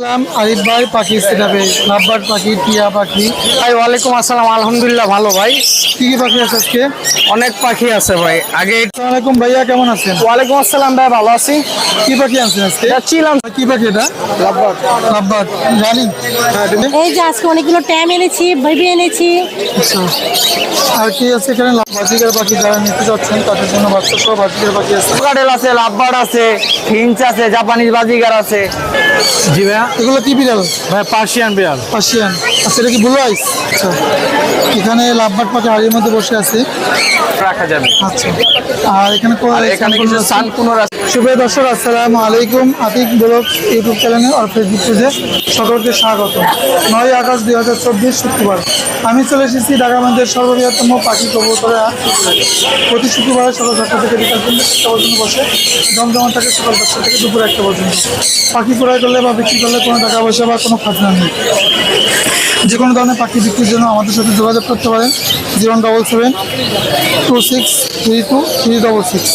সালাম আরিফ ভাই পাখি সেটাবে লাভবার্ড পাখি টিয়া পাখি। ভাই ওয়ালাইকুম আসসালাম আলহামদুলিল্লাহ ভালো ভাই। কি কি পাখি আছে আজকে? অনেক পাখি আছে ভাই আগে আসসালামাইকুম ভাইয়া কেমন আছেন? ওয়ালাইকুম আসসালাম ভাই ভালো আছি। কি পাখি আনছেন আজকে? যাচ্ছিলাম কি পাখি এটা? লাভবার্ড। লাভবার্ড জানি হ্যাঁ এই যে আজকে অনেকগুলো ট্যাম এনেছি বেবি এনেছি। আচ্ছা। আর কি আছে এখানে? বাজিকার পাখি যারা নিতে যাচ্ছেন তাদের জন্য বাচ্চা বাজিকার পাখি আছে। কাটেল আছে লাভবার্ড আছে ফিঞ্চ আছে জাপানিজ বাজিগার আছে। জি ভাইয়া। এগুলো কি বিড়াল? ভাই পার্সিয়ান বিড়াল। পার্সিয়ান। আচ্ছা এটা কি ব্লু আইস আচ্ছা এখানে লাভবাট পাখি হাড়ির মধ্যে বসে আছে। রাখা যাবে। আচ্ছা। আর এখানে এখানে কিছু সানকুনোর আছে। শুভ দর্শক আসসালামু আলাইকুম। আতিক ব্লগ ইউটিউব চ্যানেলে আর ফেসবুক পেজে সকলকে স্বাগত। নয় আগস্ট দুই হাজার চব্বিশ শুক্রবার। আমি চলে এসেছি ঢাকা মন্দিরের সর্ববৃহত্তম পাখি কবুতরে প্রতি শুক্রবারে সকাল দশটা থেকে বিকাল চারটা পর্যন্ত বসে। জমজমা থাকে সকাল দশটা থেকে দুপুর একটা পর্যন্ত। পাখি ক্রয় করলে বা বিক্রি করলে কোনো টাকা পয়সা বা কোনো খাজনা নেই। যে কোনো ধরনের পাখি বিক্রির জন্য আমাদের সাথে যোগাযোগ করতে পারেন। Zero double seven two six three two three double six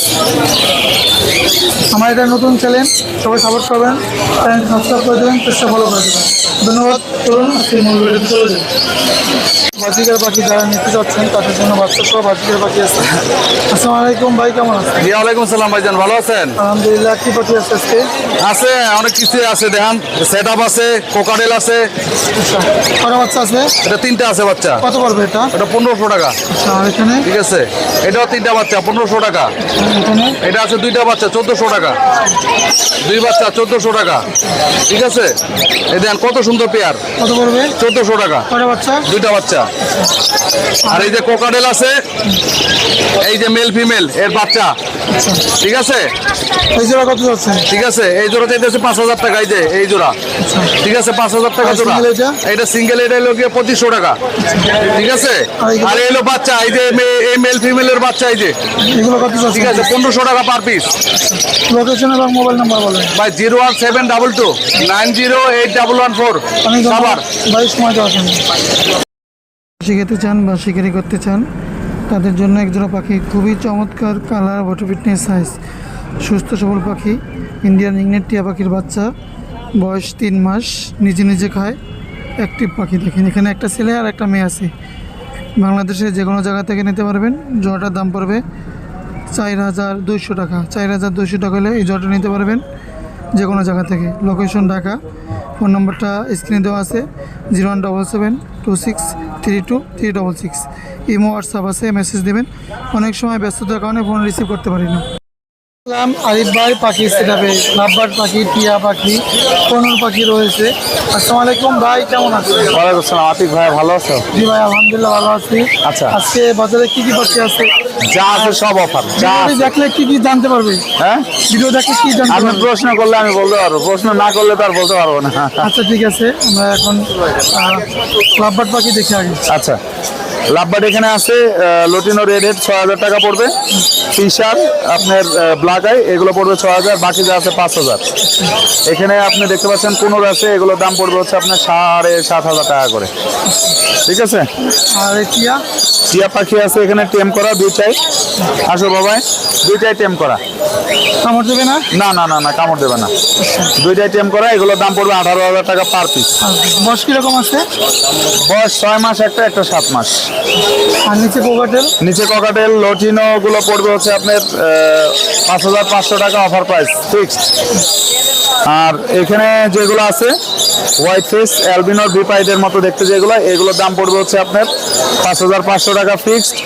আমার এটা নতুন চ্যানেল সবাই সাপোর্ট করবেন চ্যানেল সাবস্ক্রাইব করে দেবেন চেষ্টা ফলো করে দেবেন। ধন্যবাদ, চলুন, আজকের মূল চলে যান বাজিকার পাখি যারা নিতে যাচ্ছেন তাদের জন্য বাচ্চা সহ বাজিকার পাখি আছে। আসসালামু আলাইকুম ভাই কেমন আছেন? জি ওয়ালাইকুম সালাম ভাইজান ভালো আছেন? আলহামদুলিল্লাহ কি পাখি আছে আজকে? আছে অনেক কিছু আছে দেখান সেট আপ আছে কোকাডেল আছে। আচ্ছা কটা বাচ্চা আছে? এটা তিনটা আছে বাচ্চা। কত পড়বে এটা? এটা পনেরোশো টাকা। আচ্ছা আর এখানে? ঠিক আছে এটাও তিনটা বাচ্চা পনেরোশো টাকা। এখানে? এটা আছে দুইটা বাচ্চা চোদ্দোশো টাকা। দুই বাচ্চা চোদ্দোশো টাকা। ঠিক আছে? কত সুন্দর পেয়ার কত পড়বে? চোদ্দোশো টাকা। কটা বাচ্চা? দুইটা বাচ্চা। আর এই যে কোকাডেল আছে এই যে মেল ফিমেল এর বাচ্চা। ঠিক আছে? এই জোড়া কত যাচ্ছে? ঠিক আছে? এই জোড়া চাইতেছে পাঁচ হাজার টাকা এই যে এই জোড়া। আচ্ছা। ঠিক আছে? পাঁচ হাজার টাকা জোড়া। এটা? সিঙ্গেল এটা হলো গিয়ে পঁচিশশো টাকা। ঠিক আছে? আর এলো বাচ্চা এই যে এই মেল ফিমেলের বাচ্চা এই যে। ঠিক আছে? পনেরোশো টাকা পার পিস লোকেশন এবং মোবাইল নাম্বার বলেন। By zero one seven double two nine zero eight double one four সাবার ভাই সময় শিখাতে চান বা শিকারি করতে চান, তাদের জন্য একজোড়া পাখি খুবই চমৎকার কালার বটু ফিটনেস সাইজ। সুস্থ সবল পাখি, ইন্ডিয়ান ইংনেট টিয়া পাখির বাচ্চা, বয়স তিন মাস, নিজে নিজে খায় অ্যাক্টিভ পাখি দেখেন। এখানে একটা ছেলে আর একটা মেয়ে আছে। বাংলাদেশে যে কোনো জায়গা থেকে নিতে পারবেন, জোড়াটার দাম পড়বে চার হাজার দুইশো টাকা। চার হাজার দুইশো টাকা হলে এই জোড়াটা নিতে পারবেন যে কোনো জায়গা থেকে। লোকেশন ঢাকা ফোন নম্বরটা স্ক্রিনে দেওয়া আছে, zero one double seven two six three two three double six. Imo, WhatsApp আছে, মেসেজ দেবেন। অনেক সময় ব্যস্ততার কারণে ফোন রিসিভ করতে পারি না। সালাম আরিফ ভাই পাখি সেটাবে লাভবার্ড পাখি টিয়া পাখি কনুর পাখি রয়েছে। আসসালামু আলাইকুম ভাই কেমন আছেন? ওয়ালাইকুম আসসালাম আতিক ভাই ভালো আছো? জি ভাই আলহামদুলিল্লাহ ভালো আছি। আচ্ছা। আজকে বাজারে কি কি পাখি আছে? যা আছে সব অফার যা আছে। দেখলে কি কি জানতে পারবে? হ্যাঁ? ভিডিও দেখলে কি জানতে আপনি প্রশ্ন করলে আমি বলতে পারব প্রশ্ন না করলে তো আর বলতে পারব না। আচ্ছা ঠিক আছে আমরা এখন লাভবার্ড পাখি দেখে আগে। আচ্ছা। লাভবার্ড এখানে আছে লটিনো রেড হেড ছয় হাজার টাকা পড়বে। ফিশার আপনার ব্ল্যাক আই এগুলো পড়বে ছয় হাজার বাকি যা আছে পাঁচ হাজার। এখানে আপনি দেখতে পাচ্ছেন কুনুর আছে এগুলোর দাম পড়বে হচ্ছে আপনার সাড়ে সাত হাজার টাকা করে। ঠিক আছে? আর টিয়া? টিয়া পাখি আছে এখানে টেম করা দুইটাই। আসো বাবাই দুইটাই টেম করা। কামড় দেবে না? না না না না কামড় দেবে না। দুইটাই টেম করা এগুলোর দাম পড়বে আঠারো হাজার টাকা পার পিস। বয়স কীরকম আছে? বয়স ছয় মাস একটা একটা সাত মাস। আর নিচে কোকাটেল? নিচে ককাটেল লটিনো গুলো পড়বে হচ্ছে আপনার পাঁচ হাজার পাঁচশো টাকা অফার প্রাইস ফিক্সড আর এখানে যেগুলো আছে হোয়াইট ফেস অ্যালবিনোর বিপাইডের মতো দেখতে যেগুলো এগুলোর দাম পড়বে হচ্ছে আপনার পাঁচ হাজার পাঁচশো টাকা ফিক্সড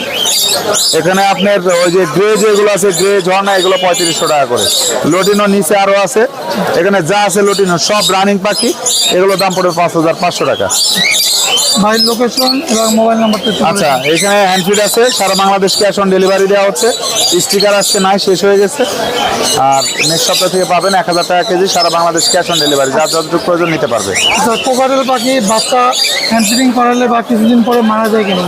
এখানে আপনার ওই যে গ্রে যেগুলো আছে গ্রে ঝর্ণা এগুলো পঁয়ত্রিশশো টাকা করে। লটিনো নিচে আরও আছে। এখানে যা আছে লটিনো সব রানিং পাখি এগুলোর দাম পড়বে পাঁচ হাজার পাঁচশো টাকা। ভাই লোকেশন এবং মোবাইল নাম্বারটা আচ্ছা। এখানে হ্যান্ডফিড আছে সারা বাংলাদেশ ক্যাশ অন ডেলিভারি দেওয়া হচ্ছে। স্টিকার আসছে নাই শেষ হয়ে গেছে। আর নেক্সট সপ্তাহ থেকে পাবেন এক হাজার টাকা কেজি সারা বাংলাদেশ ক্যাশ অন ডেলিভারি যার যতটুকু প্রয়োজন নিতে পারবে। আচ্ছা কোকাটেল পাখি বাচ্চা হ্যান্ডফিটিং করালে বা কিছুদিন পরে মারা যায় কেন?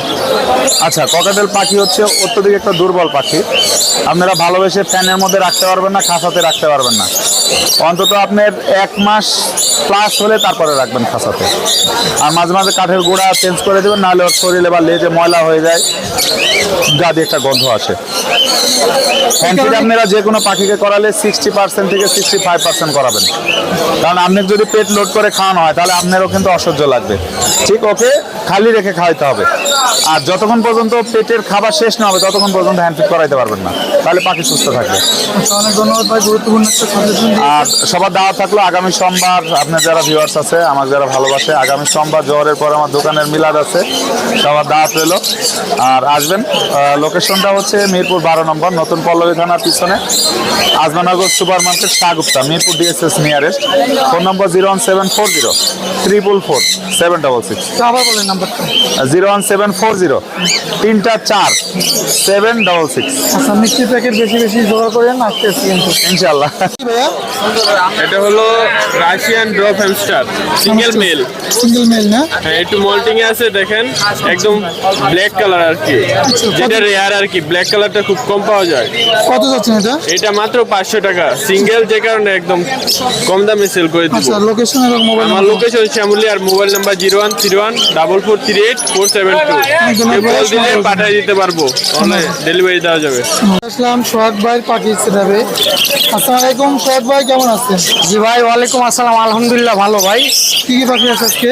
আচ্ছা ককাটেল পাখি হচ্ছে অত্যধিক একটা দুর্বল পাখি। আপনারা ভালোবেসে ফ্যানের মধ্যে রাখতে পারবেন না খাঁচাতে রাখতে পারবেন না। অন্তত আপনার এক মাস প্লাস হলে তারপরে রাখবেন খাঁচাতে। আর মাঝে মাঝে কাঠের গোড়া চেঞ্জ করে দেবেন নাহলে ওর শরীরে বা লেজ যে ময়লা হয়ে যায়, গা দিয়ে একটা গন্ধ আসে। আপনারা যে কোনো পাখিকে করালে সিক্সটি পার্সেন্ট থেকে সিক্সটি ফাইভ পার্সেন্ট করাবেন। কারণ আপনি যদি পেট লোড করে খাওয়ানো হয়, তাহলে আপনারও কিন্তু অসহ্য লাগবে। ঠিক, ওকে? খালি রেখে খাওয়াইতে হবে। আর যতক্ষণ পর্যন্ত পেটের খাবার শেষ না হবে, ততক্ষণ পর্যন্ত হ্যান্ডফিড করাইতে পারবেন না। তাহলে পাখি সুস্থ থাকবে। অনেক গুরুত্বপূর্ণ আর সবার দাওয়া থাকল, আগামী সোমবার আপনার যারা ভিউয়ার্স আছে আমার যারা ভালোবাসে, আগামী সোমবার জোহরের পর আমার দোকানের মিলাদ আছে। সবার দাওয়াত রইল আর আসবেন লোকেশনটা হচ্ছে মিরপুর বারো নম্বর নতুন পল্লবী থানার পিছনে। Azmanagar super market Shahgupta Mirpur DSS nearest phone number zero one seven four zero triple four seven double six আবার বলেন নাম্বারটা। Zero one seven four zero তিনটা চার সেভেন ডবল সিক্স আচ্ছা মিষ্টি প্যাকেট বেশি বেশি জোগাড় করেন আজকে ইনশাল্লাহ এটা হলো Russian drop hamster single male single male না? হ্যাঁ একটু মল্টিং এ আছে দেখেন। একদম ব্ল্যাক কালার আর কি। যেটা রেয়ার আর কি ব্ল্যাক কালারটা খুব কম পাওয়া যায়। কত যাচ্ছেন এটা? এটা মাত্র পাঁচশো টাকা। সিঙ্গেল যে কারণে একদম কম দামে সেল করে দিব। আচ্ছা লোকেশন এবং মোবাইল আমার লোকেশন শ্যামলি আর mobile number zero one three one double four three eight four seven two call দিলে পাঠিয়ে দিতে পারব। অনলাইন ডেলিভারি দেওয়া যাবে। আসলাম সোহাগ ভাইয়ের পাখি সেটাবে আসসালামু আলাইকুম সোহাগ ভাই কেমন আছেন? জি ভাই ওয়ালাইকুম আসসালাম আলহামদুলিল্লাহ ভালো ভাই। কি কি পাখি আছে আজকে?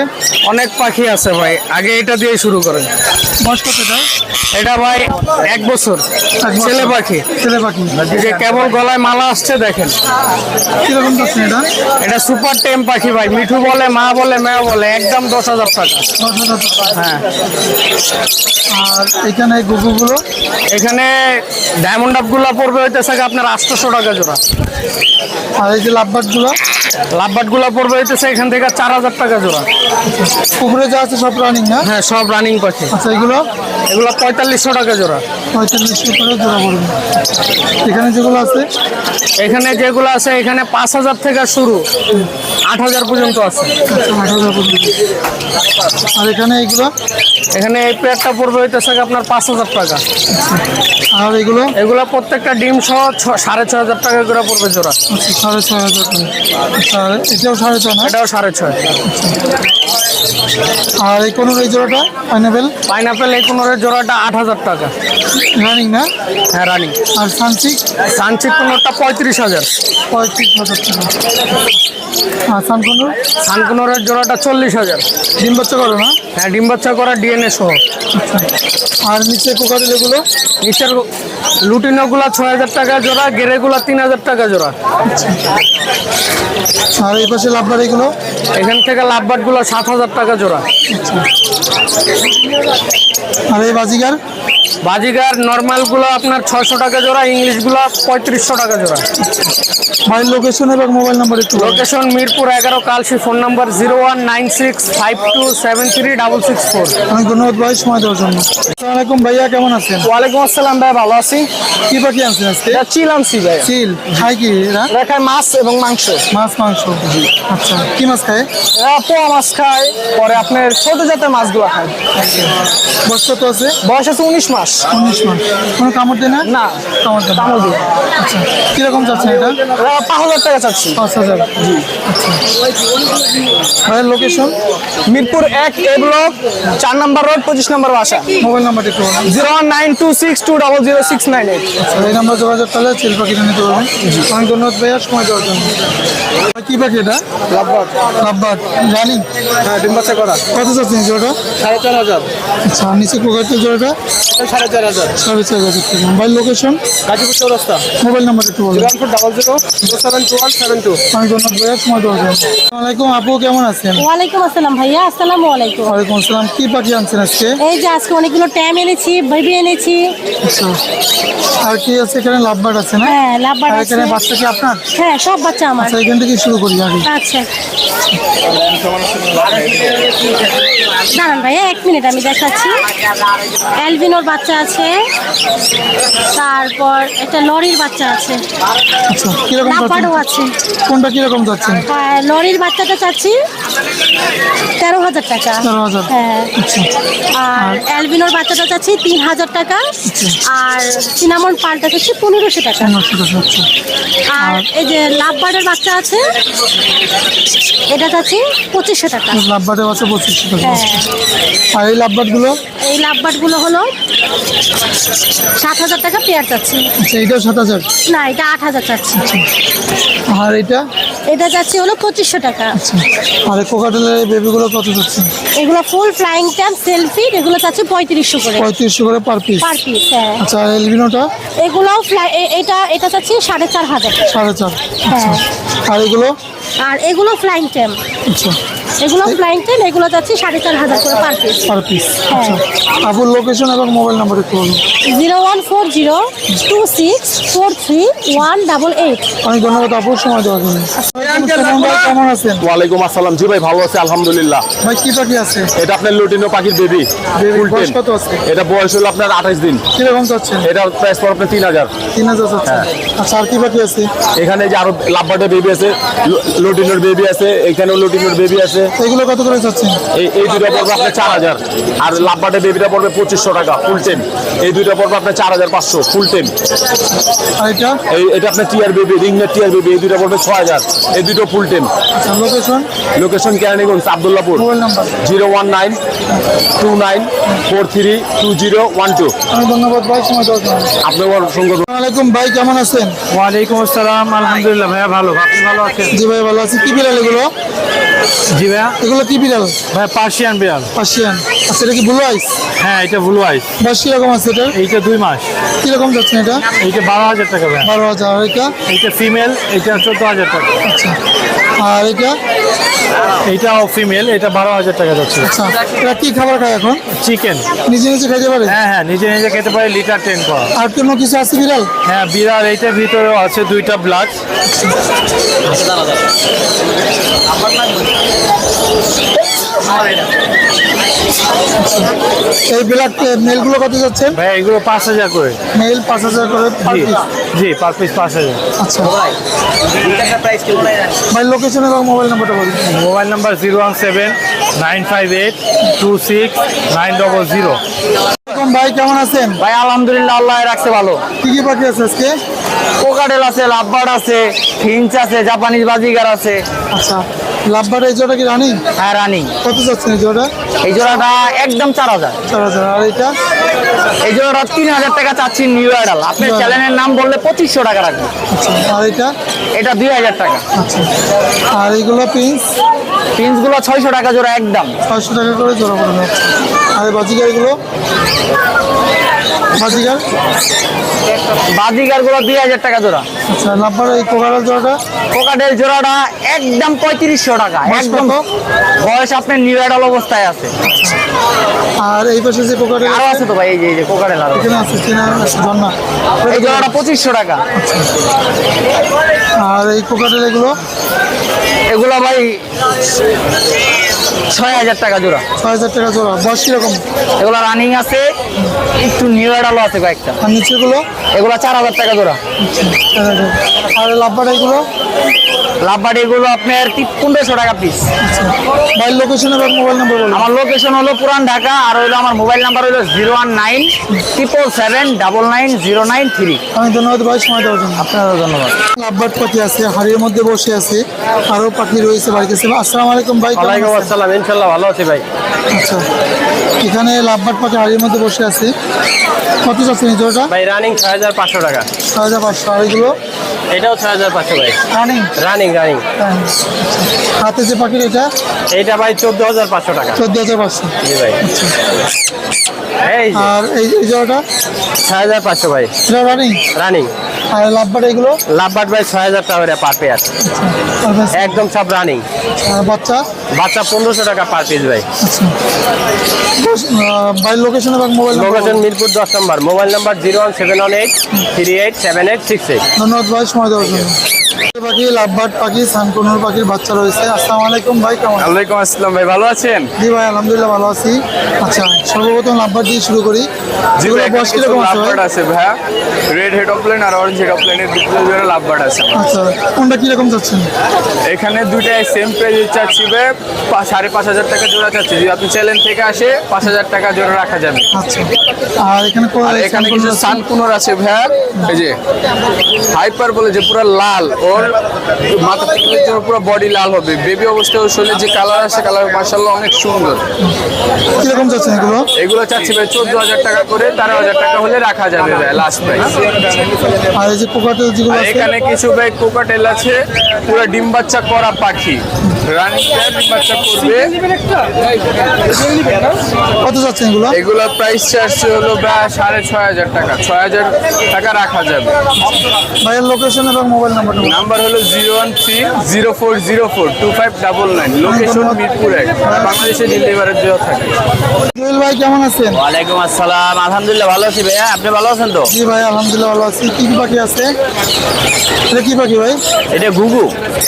অনেক পাখি আছে ভাই। আগে এটা দিয়ে শুরু করেন। বয়স এটা? ভাই এক বছর। ছেলে পাখি। ছেলে পাখি। যে কেবল গলায় মালা আসছে দেখেন। কীরকম এটা? এটা সুপার টেম পাখি ভাই। মিঠু বলে মা বলে মেয়া বলে একদম দশ হাজার টাকা। দশ হাজার টাকা। হ্যাঁ। আর এখানে গুগুগুলো এখানে ডায়মন্ড আপগুলো পড়বে হইতেছে আপনার আটশোশো টাকা জোড়া। আর এই যে লাভবাটগুলো লাভবাটগুলো পড়বে হইতেছে এখান থেকে চার হাজার টাকা জোড়া। পুকুরে যা আছে সব রানিং না? হ্যাঁ সব রানিং পাখি। আচ্ছা এগুলো? এগুলো পঁয়তাল্লিশশো টাকা জোড়া। পঁয়তাল্লিশশো টাকা জোড়া পড়বে। এখানে যেগুলো আছে? এখানে যেগুলো আছে এখানে পাঁচ হাজার থেকে শুরু। আট হাজার পর্যন্ত আছে। আচ্ছা আট হাজার পর্যন্ত। আর এখানে এইগুলো এখানে এই পেয়ারটা পড়বে হইতেছে আপনার পাঁচ হাজার টাকা। আর এগুলো? এগুলো প্রত্যেকটা ডিম সহ ছ- সাড়ে ছ হাজার টাকা করে পড়বে জোড়া। আচ্ছা সাড়ে ছ হাজার টাকা এটাও সাড়ে ছয় না? এটাও সাড়ে ছয়। আর এই কোনো এই জোড়াটা? পাইনাপেল পাইনাপেল এই পনেরো জোড়াটা আট হাজার টাকা। রানিং না? হ্যাঁ রানিং আর সানসিক সানচিক পনেরোটা পঁয়ত্রিশ হাজার। পঁয়ত্রিশ হাজার টাকা। আর সানকুনুর সানকুনোরের জোড়াটা চল্লিশ হাজার। ডিম বাচ্চা করো না? হ্যাঁ ডিম বাচ্চা করা ডিএনএ সহ। আর নিচে কোকাটেল এগুলো নিচের লুটিনোগুলা ছয় হাজার টাকা জোড়া গেরেগুলা তিন হাজার টাকা জোড়া। আর এই পাশে লাভবার এগুলো এখান থেকে লাভবাটগুলো সাত হাজার টাকা জোড়া। আর এই বাজিগার? বাজিগার নর্মালগুলো আপনার ছয়শো টাকা জোড়া ইংলিশগুলো পঁয়ত্রিশশো টাকা জোড়া। ভাইয়ের লোকেশন এবং মোবাইল নাম্বার একটু লোকেশন মিরপুর এগারো Kalshi phone number zero one nine six five two seven three double six four. অনেক ধন্যবাদ ভাই সময় দেওয়ার জন্য। আসসালামু আলাইকুম ভাইয়া কেমন আছেন? ওয়ালাইকুম আসসালাম ভাই ভালো আছি। কি পাখি আনছেন আজকে? চিল আনছি ভাই। চিল। খায় কি এরা? খায় মাছ এবং মাংস। মাছ মাংস। আচ্ছা কি মাছ খায়? পোয়া মাছ খায়। পরে আপনার ছোট জাতের মাছগুলো খায়। বয়স কত আছে? বয়স আছে উনিশ মাস। উনিশ মাস। কোনো কামড় দেয় না? না কামড় দেয়। কামড় দিবে। আচ্ছা কীরকম যাচ্ছেন এটা? পাঁচ হাজার টাকা চাচ্ছি। পাঁচ হাজার জি। আচ্ছা। ভাইয়ের লোকেশন মিরপুর এক এ ব্লক চার নম্বর রোড পঁচিশ নম্বর বাসা। মোবাইল নাম্বারটা একটু zero one nine two six two double zero six nine eight. আচ্ছা, এই নাম্বার যোগাযোগ করলে চিল পাখিটা নিতে পারবেন। অনেক ধন্যবাদ ভাইয়া সময় দেওয়ার জন্য। কি পাখি এটা? লাভবাট লাভবাট জানি। হ্যাঁ ডিম বাচ্চা করা। কত যাচ্ছেন জোড়াটা? সাড়ে চার হাজার। আচ্ছা আর নিচে কোকাটেল জোড়াটা? সাড়ে চার হাজার। সাড়ে চার হাজার টাকা। Mobile location Gazipur Chourasta. Mobile number একটু বলুন। Double zero two seven two one seven two অনেক ধন্যবাদ ভাইয়া সময় দেওয়ার জন্য আসসালামু আলাইকুম আপু কেমন আছেন? ওয়ালাইকুম আসসালাম ভাইয়া আসসালামু আলাইকুম। ওয়ালাইকুম আসসালাম কি পাখি আনছেন আজকে? এই যে আজকে অনেকগুলো ট্যাম এনেছি বেবি এনেছি। আচ্ছা। আর কি আছে এখানে? লাভবার্ড আছে না? হ্যাঁ লাভবার আছে এখানে বাচ্চা কি আপনার? হ্যাঁ সব বাচ্চা আমার। আচ্ছা এখান থেকে শুরু করি আগে। আচ্ছা। দাঁড়ান ভাইয়া এক মিনিট আমি দেখাচ্ছি। অ্যালবিনোর বাচ্চা আছে। তারপর একটা লরির বাচ্চা আছে। আচ্ছা কীরকম আছে। কোনটা কীরকম যাচ্ছেন আর লরির বাচ্চাটা চাচ্ছি। তেরো হাজার টাকা। তেরো হাজার? হ্যাঁ। আচ্ছা। আর অ্যালবিনোর বাচ্চাটা চাচ্ছি তিন হাজার টাকা। আর সিনামন পালটা চাচ্ছি পনেরোশো টাকা। আচ্ছা। আর এই যে লাভবার্ডের বাচ্চা আছে এটা চাচ্ছি পঁচিশশো টাকা। লাভবাটের বাচ্চা পঁচিশশো টাকা। হ্যাঁ। আর এই লাভবাটগুলো এই লাভবাটগুলো হলো সাত হাজার টাকা পেয়ার চাচ্ছি। আচ্ছা এটাও সাত হাজার? না এটা আট হাজার চাচ্ছি। আর এটা? এটা যাচ্ছে হলো পঁচিশশো টাকা। আচ্ছা। আর কোকাটেলের বেবিগুলো কত যাচ্ছে? এগুলো ফুল ফ্লাইং ট্যাম্প সেলফি এগুলো চাচ্ছে পঁয়ত্রিশশো করে। পঁয়ত্রিশশো করে পার পিস পার পিস হ্যাঁ। আচ্ছা এলবিনোটা এগুলোও ফ্লাই এটা এটা চাচ্ছি সাড়ে চার হাজার। সাড়ে চার। আচ্ছা। হ্যাঁ। আর এগুলো? আর এগুলো ফ্লাইং ট্যাম্প আচ্ছা। এগুলো ফ্লাইং ট্যাম্প এগুলো যাচ্ছে সাড়ে চার হাজার করে পার পিস পার পিস হ্যাঁ। আচ্ছা। আপুর লোকেশন এবং মোবাইল নাম্বার একটু বলুন। Zero one four zero two six four three one double eight. অনেক ধন্যবাদ আপুর সময় দেওয়ার জন্য। কেমন আছেন? ওয়ালাইকুম আসসালাম। জি ভাই ভালো আছে আলহামদুলিল্লাহ। ভাই কি পাখি আছে? এটা আপনার লুটিনো পাখির বেবি বয়স কত আছে? এটা বয়স হলো আপনার আঠাশ দিন। কীরকম চাচ্ছেন এটা প্রাইস পর আপনার তিন হাজার। তিন হাজার চাচ্ছেন আচ্ছা আর কি পাখি আছে? এখানে যে আরও লাভবার্ডের বেবি আছে লুটিনোর বেবি আছে এখানেও লুটিনোর বেবি আছে। এগুলো কত করে চাচ্ছেন এই এই দুটো পড়বে আপনার চার হাজার। আর লাভবার্ডের বেবিটা পড়বে পঁচিশশো টাকা ফুল টেম এই দুটো পড়বে আপনার চার হাজার পাঁচশো ফুল টেম আর এটা? এই এটা আপনার টিয়ার বেবি রিংনেট টিয়ার বেবি এই দুটো পড়বে ছ হাজার। এই দুটো ফুল টেম আচ্ছা location location Keraniganj Abdullahpur. Mobile number zero one nine two nine four three two zero one two. ধন্যবাদ ভাই সময় দেওয়ার জন্য। আপনার আসসালামু আলাইকুম ভাই কেমন আছেন? ওয়ালাইকুম আসসালাম আলহামদুলিল্লাহ ভাইয়া ভালো। আপনি ভালো আছেন? জি ভাই ভালো আছি। কি বিড়াল এগুলো? জি ভাইয়া। এগুলো কি বিড়াল? ভাই পার্সিয়ান বিড়াল। পার্সিয়ান। আচ্ছা এটা কি ব্লু আইস? হ্যাঁ এটা ব্লু আইস। বয়স কীরকম আছে এটা? এইটা দুই মাস। কীরকম যাচ্ছে এটা? এইটা বারো হাজার টাকা ভাই। বারো হাজার এটা? এইটা ফিমেল এটা চোদ্দ হাজার টাকা। আচ্ছা। আর এটা? এইটাও ফিমেল এটা বারো হাজার টাকা যাচ্ছে। আচ্ছা এটা কি খাবার খায় এখন? চিকেন নিজে নিজে খাইতে পারে? হ্যাঁ হ্যাঁ নিজে নিজে খেতে পারে লিটার টেন পাওয়া। আর কোনো কিছু আছে বিড়াল? হ্যাঁ বিড়াল এইটার ভিতরেও আছে দুইটা ব্লাড এই বিলাক মেলগুলো কত যাচ্ছেন ভাই এগুলো পাঁচ হাজার করে। মেল পাঁচ হাজার করে জি পার পিস পাঁচ হাজার। আচ্ছা। ভাই লোকেশন এবং মোবাইল নাম্বারটা mobile number zero one seven nine five eight two six nine double zero. এখন ভাই কেমন আছেন? ভাই আলহামদুলিল্লাহ আল্লাহ রাখছে ভালো। কি কি পাখি আছে আজকে? কোকাটেল আছে লাভবার্ড আছে ফিঞ্চ আছে জাপানিজ বাজিগার আছে। আচ্ছা লাভবার এই জোড়া কি রানিং? হ্যাঁ রানিং। কত যাচ্ছেন এই জোড়া এই জোড়াটা একদম চার হাজার। চার হাজার আর এটা এই জোড়াটা তিন হাজার টাকা চাচ্ছি নিউ আইডাল আপনার চ্যানেলের নাম বললে পঁচিশশো টাকা রাখবে। আচ্ছা আর এটা এটা দুই হাজার টাকা। আচ্ছা আর এইগুলো পিন্স পিন্সগুলো ছয়শো টাকা জোড়া একদম। ছয়শো টাকা করে জোড়া করে আর এই বাজিকার এগুলো বাজিকার বাজিগারগুলো দুই হাজার টাকা জোড়া। আচ্ছা লাভবার এই কোকারাল জোড়াটা? কোকাটেল জোড়াটা একদম পঁয়ত্রিশশো টাকা একদম বয়স আপনার নিউ অবস্থায় আছে। আর এই পাশে যে কোকারেল আরও আছে? তো ভাই এই যে এই যে কোকাটেল আরও। এখানে আছে চেনা ঝর্ণা এই জোড়াটা পঁচিশশো টাকা। আর এই কোকাটেল এগুলো? এগুলো ভাই ছয় হাজার টাকা জোড়া। ছয় হাজার টাকা জোড়া। বয়স কীরকম? এগুলো রানিং আছে একটু নিউ আছে কয়েকটা। আর নিচেগুলো? এগুলো চার হাজার টাকা জোড়া। আর লাভবার এগুলো লাভবাড়ি এগুলো আপনার পনেরোশো টাকা পিস আচ্ছা। ভাই লোকেশন এবং মোবাইল নাম্বার বলুন। আমার লোকেশন হলো পুরান ঢাকা আর হইল আমার মোবাইল নাম্বার হলো zero one nine triple seven double nine zero nine three আমি ধন্যবাদ ভাই সময় দেওয়ার জন্য। আপনাদের ধন্যবাদ। লাভবার্ড পাখি আছে হাড়ির মধ্যে বসে আছে আরও পাখি রয়েছে বাড়িতে। আসসালামু আলাইকুম ভাই আছেন? আসসালাম। ইনশাল্লাহ ভালো আছি ভাই। আচ্ছা এখানে লাভবার্ড পাখি হাড়ির মধ্যে বসে আছে। কত চাচ্ছেন জোড়াটা? ভাই রানিং ছয় হাজার পাঁচশো টাকা। ছয় হাজার পাঁচশো আর এগুলো? এটাও ছয় হাজার পাঁচশো ভাই। রানিং রানিং রানিং হাতে যে পাখির এটা? এইটা ভাই চোদ্দ হাজার পাঁচশো টাকা। চোদ্দ হাজার পাঁচশো। জি ভাই। আর এই জোড়াটা? ছয় হাজার পাঁচশো ভাই। এটা রানিং রানিং আর লাভবার্ড এগুলো? লাভবাট ভাই ছয় হাজার টাকা পার পেয়ার একদম সব রানিং বাচ্চা? বাচ্চা পনেরোশো টাকা পার পিস ভাই। আচ্ছা লোকেশন এবং মোবাইল লোকেশন মিরপুর দশ নম্বর। Mobile number zero one seven one eight three eight seven eight six eight ধন্যবাদ ভাই সময় দেওয়ার জন্য। পাখি লাভবার্ড পাখি সানকনুর পাখির বাচ্চা রয়েছে। আসসালামু আলাইকুম ভাই কেমন আছেন? আসসালাম ভাই ভালো আছেন? জি ভাই আলহামদুলিল্লাহ ভালো আছি। আচ্ছা সর্বপ্রথম লাভবার্ড দিয়ে শুরু করি। যেগুলো বয়স কীরকম আছে ভাই? আছে ভাইয়া। রেড হেড অফ প্লেন আর অরেঞ্জ হেড অফ প্লেনের দুটো জোড়া লাভবার্ড আছে আচ্ছা কোনটা কীরকম যাচ্ছেন এখানে দুটাই সেম প্রাইস চাচ্ছি ভাই সাড়ে পাঁচ হাজার টাকা জোড়া চাচ্ছি। যদি আপনি চ্যালেঞ্জ থেকে আসে, পাঁচ হাজার টাকা জোড়া রাখা যাবে। আচ্ছা। আর এখানে এখানে কিছু সানকুনোর আছে ভাইয়া। এই যে হাইপার বলে যে পুরো লাল ওর মাথা থেকে জন্য পুরো বডি লাল হবে। বেবি অবস্থায় ওর শরীরে যে কালার আছে কালার মার্শাল্লাহ অনেক সুন্দর। কীরকম যাচ্ছেন এগুলো? এগুলো চাচ্ছি ভাই চোদ্দ হাজার টাকা করে তেরো হাজার টাকা হলে রাখা যাবে ভাই লাস্ট প্রাইস আর এই যে পোকাটেল যেগুলো আছে? এখানে কিছু ভাই কোকাটেল আছে পুরো ডিম বাচ্চা করা পাখি। রানিং ডিম বাচ্চা করবে। কত যাচ্ছেন এগুলো? এগুলো প্রাইস চার্জ হলো সাড়ে ছয় হাজার টাকা। ছয় হাজার টাকা রাখা যাবে। ভাইয়ের লোকেশন এবং মোবাইল নাম্বার হলো zero one three zero four zero four two five double nine. Location Mirpur এক। বাংলাদেশে ডেলিভারি দেওয়া থাকে। জুয়েল ভাই কেমন আছেন? ওয়ালাইকুম আসসালাম। আলহামদুলিল্লাহ ভালো আছি ভাইয়া। আপনি ভালো আছেন তো? জি ভাই আলহামদুলিল্লাহ ভালো আছি। কি কি পাখি আছে? এটা কি পাখি ভাই? এটা গুগু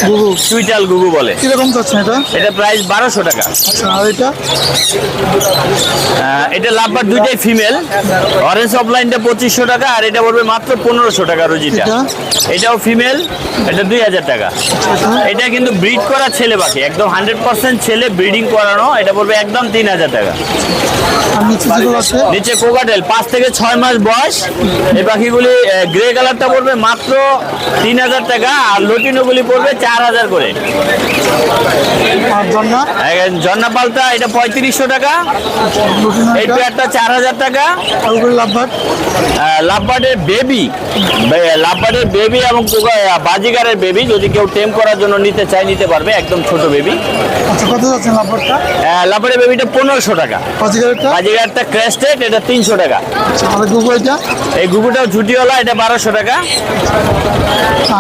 গুগু সুইটাল গুগু বলে। কীরকম এটা? এটা প্রাইস বারোশো টাকা। আচ্ছা আর এটা? এটা লাভবার দুইটাই ফিমেল অরেঞ্জ অফলাইনটা পঁচিশশো টাকা আর এটা পড়বে মাত্র পনেরোশো টাকা রুজিটা। এটাও ফিমেল এটা দুই হাজার টাকা। এটা কিন্তু ব্রিড করা ছেলে বাকি একদম হান্ড্রেড পার্সেন্ট ছেলে ব্রিডিং করানো এটা পড়বে একদম তিন হাজার টাকা। নিচে কোকাটেল পাঁচ থেকে ছয় মাস বয়স। এই পাখিগুলি গ্রে কালারটা পড়বে মাত্র তিন হাজার টাকা আর লটিনোগুলি পড়বে চার হাজার করে। জন্না পালটা এটা পঁয়ত্রিশশো টাকা। এই এটা পেয়ারটা চার হাজার টাকা? লাভবার্ডের বেবি লাভবার্ডের বেবি এবং বাজিগারের বেবি যদি কেউ টেম করার জন্য নিতে চায়, নিতে পারবে, একদম ছোট বেবি আচ্ছা কত যাচ্ছেন লাভবাটটা লাভবার্ডের বেবিটা পনেরোশো টাকা। পাঁচিকারেরটা বাজিগারটা ক্রেস্টেড এটা তিনশো টাকা। আর গুগু এটা এই গুগুটাও ঝুটিওয়ালা এটা বারোশো টাকা।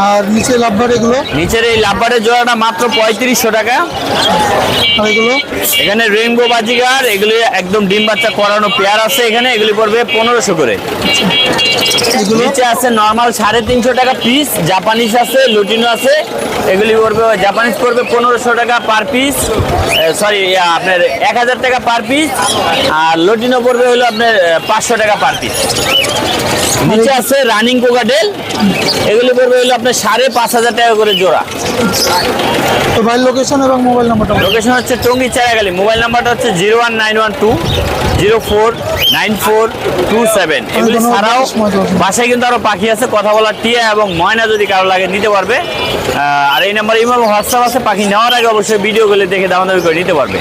আর নিচে এগুলো? নিচের এই জোড়াটা মাত্র পঁয়ত্রিশশো টাকা। আর এগুলো? এখানে রেইনবো বাজিগার এগুলি একদম ডিম বাচ্চা করানো পেয়ার আছে এখানে এগুলি পড়বে পনেরোশো করে। নিচে আছে নর্মাল সাড়ে তিনশো টাকা পিস জাপানিজ আছে লুটিনো আছে এগুলি পড়বে জাপানিজ পড়বে পনেরোশো টাকা পার পিস সরি আপনার এক হাজার টাকা পার পিস আর লুটিনো পড়বে হলো আপনার পাঁচশো টাকা পার পিস নিচে আছে রানিং কোকাটেল এগুলি পড়বে হলো আপনার সাড়ে পাঁচ হাজার টাকা করে জোড়া। তো ভাই লোকেশন এবং মোবাইল নাম্বারটা লোকেশন হচ্ছে টঙ্গি চারাগালি মোবাইল নাম্বারটা হচ্ছে zero one nine one two zero four nine four two seven. এগুলি ছাড়াও বাসায় কিন্তু আরও পাখি আছে কথা বলার টিয়া এবং ময়না যদি কারও লাগে নিতে পারবে। আর এই নাম্বার ইমেল হোয়াটসঅ্যাপ আছে পাখি নেওয়ার আগে অবশ্যই ভিডিওগুলো দেখে দাম দামি করে নিতে পারবে।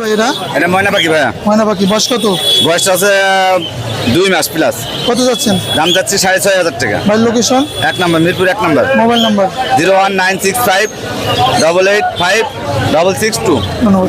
ভাই এটা এটা ময়না পাখি ভাইয়া। ময়না পাখি বয়স কত? বয়সটা আছে দুই মাস প্লাস কত যাচ্ছেন? দাম যাচ্ছে সাড়ে ছয় হাজার টাকা। ভাইয়ের লোকেশন এক নম্বর মিরপুর এক নম্বর। Mobile number. Zero one nine six five double eight five double six two. ধন্যবাদ।